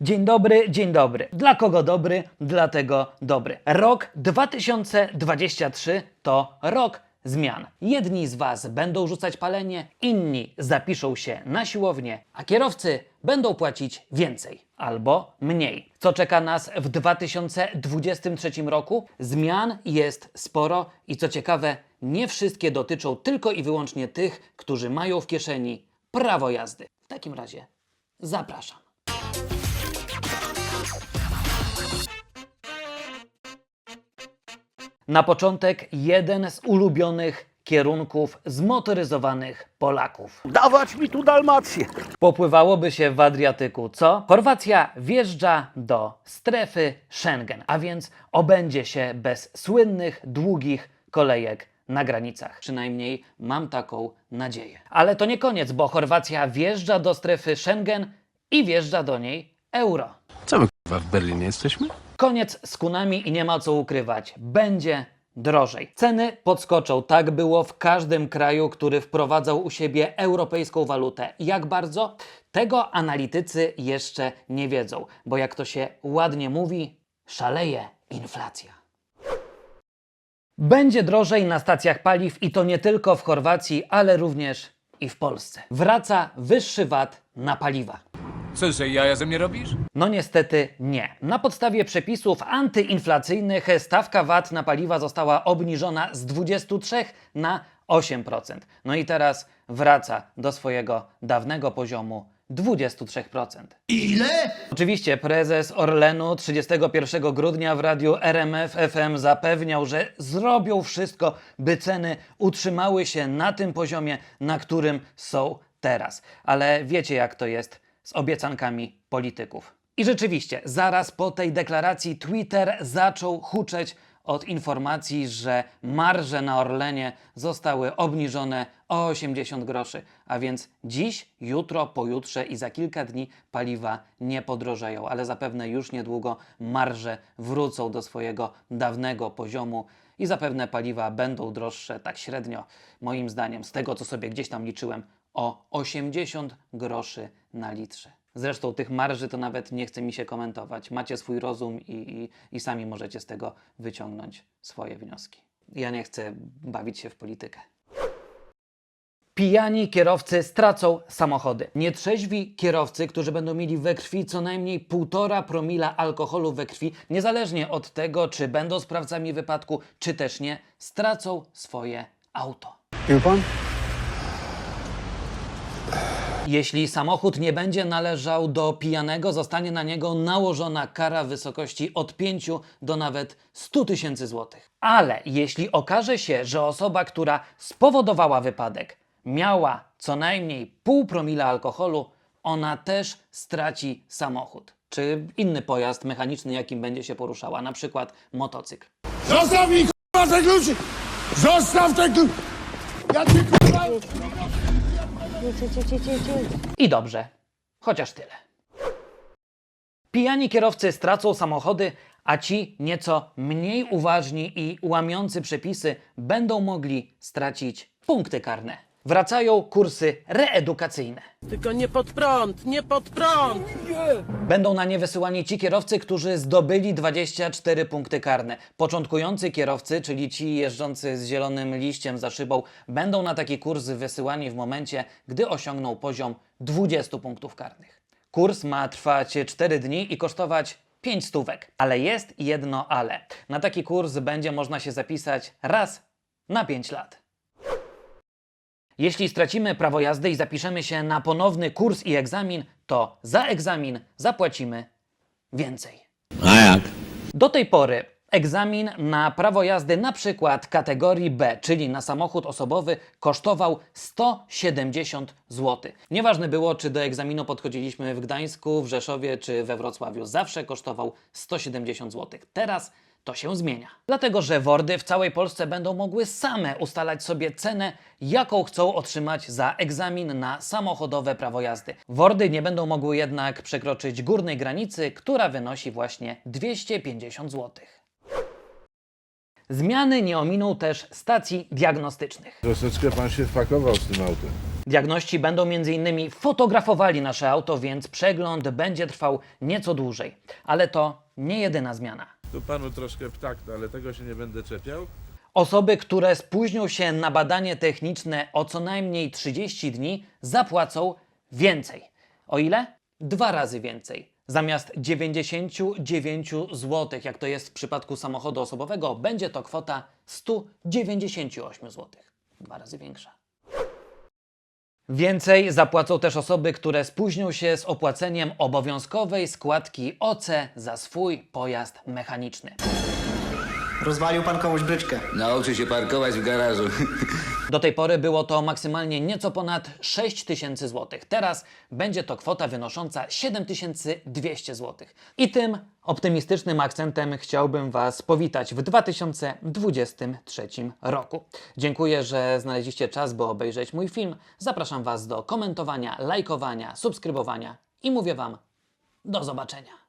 Dzień dobry, dzień dobry. Dla kogo dobry? Dlatego dobry. Rok 2023 to rok zmian. Jedni z Was będą rzucać palenie, inni zapiszą się na siłownię, a kierowcy będą płacić więcej albo mniej. Co czeka nas w 2023 roku? Zmian jest sporo i co ciekawe, nie wszystkie dotyczą tylko i wyłącznie tych, którzy mają w kieszeni prawo jazdy. W takim razie zapraszam. Na początek jeden z ulubionych kierunków zmotoryzowanych Polaków. Dawać mi tu Dalmację. Popływałoby się w Adriatyku, co? Chorwacja wjeżdża do strefy Schengen, a więc obędzie się bez słynnych, długich kolejek na granicach. Przynajmniej mam taką nadzieję. Ale to nie koniec, bo Chorwacja wjeżdża do strefy Schengen i wjeżdża do niej euro. Co my kurwa w Berlinie jesteśmy? Koniec z kunami i nie ma co ukrywać. Będzie drożej. Ceny podskoczą. Tak było w każdym kraju, który wprowadzał u siebie europejską walutę. Jak bardzo? Tego analitycy jeszcze nie wiedzą, bo jak to się ładnie mówi, szaleje inflacja. Będzie drożej na stacjach paliw i to nie tylko w Chorwacji, ale również i w Polsce. Wraca wyższy VAT na paliwa. Co, że jaja ze mnie robisz? No niestety nie. Na podstawie przepisów antyinflacyjnych stawka VAT na paliwa została obniżona z 23 na 8%. No i teraz wraca do swojego dawnego poziomu 23%. Ile? Oczywiście prezes Orlenu 31 grudnia w radiu RMF FM zapewniał, że zrobią wszystko, by ceny utrzymały się na tym poziomie, na którym są teraz. Ale wiecie jak to jest z obiecankami polityków. I rzeczywiście, zaraz po tej deklaracji Twitter zaczął huczeć od informacji, że marże na Orlenie zostały obniżone o 80 groszy, a więc dziś, jutro, pojutrze i za kilka dni paliwa nie podrożeją, ale zapewne już niedługo marże wrócą do swojego dawnego poziomu i zapewne paliwa będą droższe tak średnio, moim zdaniem, z tego co sobie gdzieś tam liczyłem, o 80 groszy na litrze. Zresztą tych marży to nawet nie chce mi się komentować. Macie swój rozum i, i, i sami możecie z tego wyciągnąć swoje wnioski. Ja nie chcę bawić się w politykę. Pijani kierowcy stracą samochody. Nietrzeźwi kierowcy, którzy będą mieli we krwi co najmniej 1,5 promila alkoholu we krwi, niezależnie od tego, czy będą sprawcami wypadku, czy też nie, stracą swoje auto. Wie pan? Jeśli samochód nie będzie należał do pijanego, zostanie na niego nałożona kara w wysokości od 5 do nawet 100 tysięcy złotych. Ale jeśli okaże się, że osoba, która spowodowała wypadek, miała co najmniej pół promila alkoholu, ona też straci samochód. Czy inny pojazd mechaniczny, jakim będzie się poruszała, na przykład motocykl. Zostaw mi k***a te kluczy! Zostaw te kluczy! I dobrze, chociaż tyle. Pijani kierowcy stracą samochody, a ci nieco mniej uważni i łamiący przepisy będą mogli stracić punkty karne. Wracają kursy reedukacyjne. Tylko nie pod prąd, nie pod prąd! Będą na nie wysyłani ci kierowcy, którzy zdobyli 24 punkty karne. Początkujący kierowcy, czyli ci jeżdżący z zielonym liściem za szybą, będą na taki kurs wysyłani w momencie, gdy osiągną poziom 20 punktów karnych. Kurs ma trwać 4 dni i kosztować 5 stówek. Ale jest jedno ale. Na taki kurs będzie można się zapisać raz na 5 lat. Jeśli stracimy prawo jazdy i zapiszemy się na ponowny kurs i egzamin, to za egzamin zapłacimy więcej. A jak? Do tej pory egzamin na prawo jazdy na przykład kategorii B, czyli na samochód osobowy, kosztował 170 zł. Nieważne było, czy do egzaminu podchodziliśmy w Gdańsku, w Rzeszowie czy we Wrocławiu, zawsze kosztował 170 zł. Teraz to się zmienia. Dlatego, że WORDy w całej Polsce będą mogły same ustalać sobie cenę, jaką chcą otrzymać za egzamin na samochodowe prawo jazdy. WORDy nie będą mogły jednak przekroczyć górnej granicy, która wynosi właśnie 250 zł. Zmiany nie ominą też stacji diagnostycznych. Troszeczkę pan się wpakował z tym autem. Diagności będą m.in. fotografowali nasze auto, więc przegląd będzie trwał nieco dłużej. Ale to nie jedyna zmiana. Tu panu troszkę ptak, no ale tego się nie będę czepiał. Osoby, które spóźnią się na badanie techniczne o co najmniej 30 dni, zapłacą więcej. O ile? Dwa razy więcej. Zamiast 99 zł, jak to jest w przypadku samochodu osobowego, będzie to kwota 198 zł. Dwa razy większa. Więcej zapłacą też osoby, które spóźnią się z opłaceniem obowiązkowej składki OC za swój pojazd mechaniczny. Rozwalił pan komuś bryczkę. Nauczy się parkować w garażu. Do tej pory było to maksymalnie nieco ponad 6 tysięcy złotych. Teraz będzie to kwota wynosząca 7200 złotych. I tym optymistycznym akcentem chciałbym Was powitać w 2023 roku. Dziękuję, że znaleźliście czas, by obejrzeć mój film. Zapraszam Was do komentowania, lajkowania, subskrybowania i mówię Wam do zobaczenia.